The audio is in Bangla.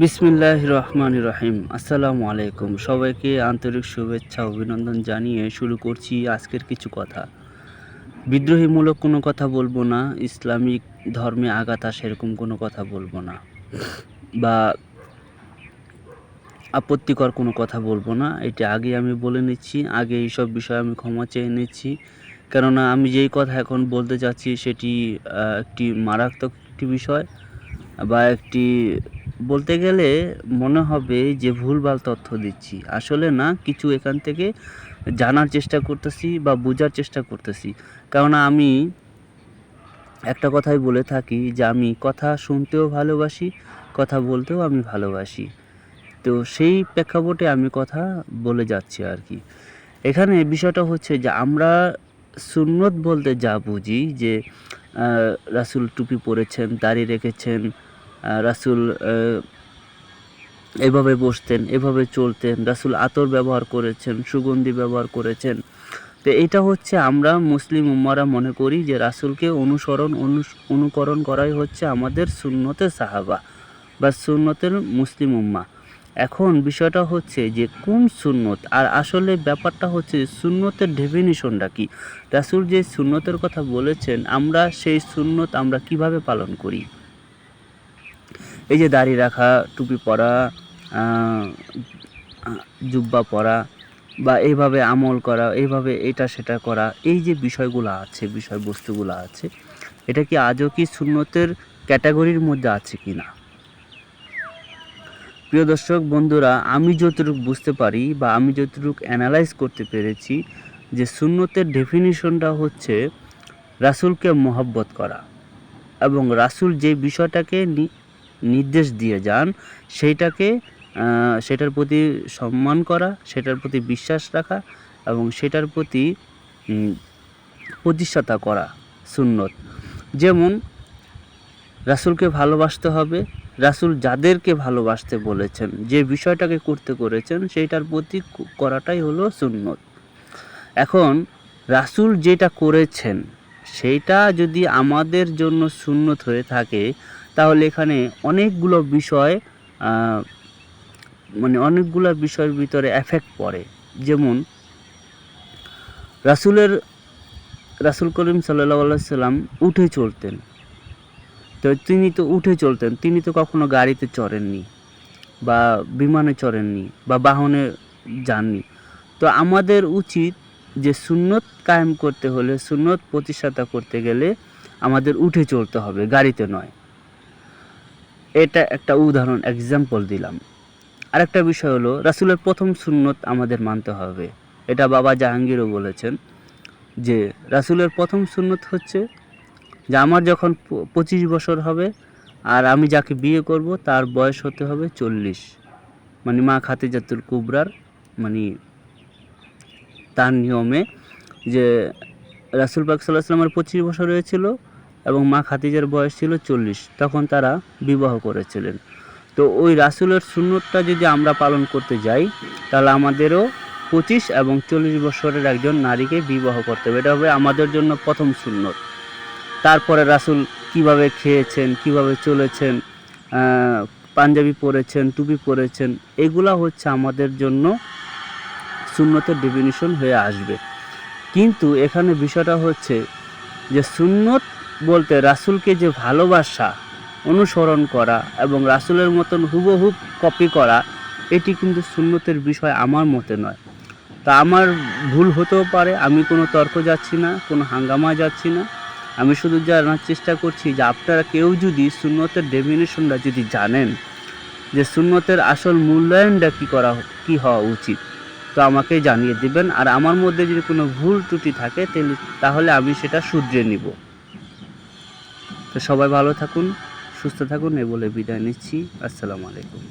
বিসমিল্লাহ রহমান রহিম। আসসালামু আলাইকুম। সবাইকে আন্তরিক শুভেচ্ছা, অভিনন্দন জানিয়ে শুরু করছি আজকের কিছু কথা। বিদ্রোহীমূলক কোনো কথা বলব না, ইসলামিক ধর্মে আঘাত আসে এরকম কোনো কথা বলব না। বা আপত্তিকর কোনো কথা বলব না, এটা আগে আমি বলে নিচ্ছি, আগে এইসব বিষয়ে আমি ক্ষমা চেয়ে নিচ্ছি। কেননা আমি যেই কথা এখন বলতে চাচ্ছি সেটি একটি মারাত্মক একটি বিষয় বা একটি বলতে গেলে মনে হবে যে ভুলভাল তথ্য দিচ্ছি। আসলে না, কিছু এখান থেকে জানার চেষ্টা করতেছি বা বোঝার চেষ্টা করতেছি। কেননা আমি একটা কথাই বলে থাকি যে আমি কথা শুনতেও ভালোবাসি, কথা বলতেও আমি ভালোবাসি। তো সেই প্রেক্ষাপটে আমি কথা বলে যাচ্ছি আর কি। এখানে বিষয়টা হচ্ছে যে আমরা সুন্নত বলতে যা বুঝি যে রাসূল টুপি পরেছেন, দাড়ি রেখেছেন রাসূল এভাবে বসতেন, এভাবে চলতেন, রাসুল আতর ব্যবহার করেছেন, সুগন্ধি ব্যবহার করেছেন। তো এটা হচ্ছে আমরা মুসলিম উম্মারা মনে করি যে রাসূলকে অনুসরণ অনুস- অনুকরণ করাই হচ্ছে আমাদের সুন্নতের সাহাবা বা সুন্নতের মুসলিম উম্মা। এখন বিষয়টা হচ্ছে যে কোন সুন্নত, আর আসলে ব্যাপারটা হচ্ছে সুন্নতের ডেফিনিশনটা কি? রাসূল যে সুন্নতের কথা বলেছেন, আমরা সেই সুন্নত আমরা কীভাবে পালন করি? এই যে দাড়ি রাখা, টুপি পরা জুব্বা পরা বা এইভাবে আমল করা, এইভাবে এটা সেটা করা, এই যে বিষয়গুলো আছে, বিষয়বস্তুগুলো আছে, এটা কি আজও কি সুন্নতের ক্যাটাগরির মধ্যে আছে কি না প্রিয় দর্শক, বন্ধুরা, আমি যতটুকু বুঝতে পারি বা আমি যতটুকু অ্যানালাইজ করতে পেরেছি যে সুন্নতের ডেফিনিশনটা হচ্ছে রাসূলকে মহব্বত করা এবং রাসূল যে বিষয়টাকে নির্দেশ দিয়ে যান, সেইটাকে সেটার প্রতি সম্মান করা, সেটার প্রতি বিশ্বাস রাখা এবং সেটার প্রতি প্রতিষ্ঠাতা করা সুন্নত। যেমন, রাসূলকে ভালোবাসতে হবে, রাসূল যাদেরকে ভালোবাসতে বলেছেন, যে বিষয়টাকে করতে করেছেন, সেইটার প্রতি করাটাই হলো সুন্নত। এখন, রাসূল যেটা করেছেন, সেইটা যদি আমাদের জন্য সুন্নত হয়ে থাকে তাহলে এখানে অনেকগুলো বিষয় মানে অনেকগুলো বিষয়ের ভিতরে এফেক্ট পড়ে। যেমন, রাসূলের, রাসূল করিম সাল্লাহ সাল্লাম উঠে চলতেন। তো তিনি তো উঠে চলতেন, তিনি তো কখনো গাড়িতে চড়েননি বা বিমানে চড়েননি বা বাহনে যাননি। তো আমাদের উচিত যে সুন্নত কায়েম করতে হলে, সুন্নত প্রতিষ্ঠাতা করতে গেলে আমাদের উঠে চলতে হবে, গাড়িতে নয়। এটা একটা উদাহরণ এক্সাম্পল দিলাম। আরেকটা বিষয় হলো, রাসূলের প্রথম সুন্নত আমাদের মানতে হবে। এটা বাবা জাহাঙ্গীরও বলেছেন যে, রাসূলের প্রথম সুন্নত হচ্ছে যে, আমার যখন পঁচিশ বছর হবে আর আমি যাকে বিয়ে করব, তার বয়স হতে হবে চল্লিশ। মানে মা খাতিজাতুল কুবরার মানে তার নিয়মে যে, রাসুল পাক সাল্লাহ সাল্লামের পঁচিশ বছর হয়েছিল এবং মা খাতিজার বয়স ছিল চল্লিশ, তখন তারা বিবাহ করেছিলেন। তো ওই রাসুলের সুন্নতটা যদি আমরা পালন করতে যাই, তাহলে আমাদেরও পঁচিশ এবং চল্লিশ বছরের একজন নারীকে বিবাহ করতে হবে। এটা হবে আমাদের জন্য প্রথম সুন্নত। তারপরে রাসূল কীভাবে খেয়েছেন, কীভাবে চলেছেন পাঞ্জাবি পরেছেন, টুপি পরেছেন, এগুলা হচ্ছে আমাদের জন্য সুন্নতের ডেফিনিশন হয়ে আসবে। কিন্তু এখানে বিষয়টা হচ্ছে যে সুন্নত বলতে রাসূলকে যে ভালোবাসা, অনুসরণ করা এবং রাসূলের মতন হুবহু কপি করা, এটি কিন্তু সুন্নতের বিষয় আমার মতে নয়। তা আমার ভুল হতেও পারে, আমি কোনো তর্ক যাচ্ছি না, কোনো হাঙ্গামা যাচ্ছি না। আমি শুধু জানার চেষ্টা করছি যে আপনারা কেউ যদি সুন্নতের ডেফিনেশনটা যদি জানেন, যে সুন্নতের আসল মূল্যায়নটা কী করা, কী হওয়া উচিত, তো আমাকে জানিয়ে দিবেন। আর আমার মধ্যে যদি কোনো ভুল ত্রুটি থাকে তাহলে আমি সেটা শুধরে নিব। তো সবাই ভালো থাকুন সুস্থ থাকুন এ বলে বিদায় নিচ্ছি। আসসালামু আলাইকুম।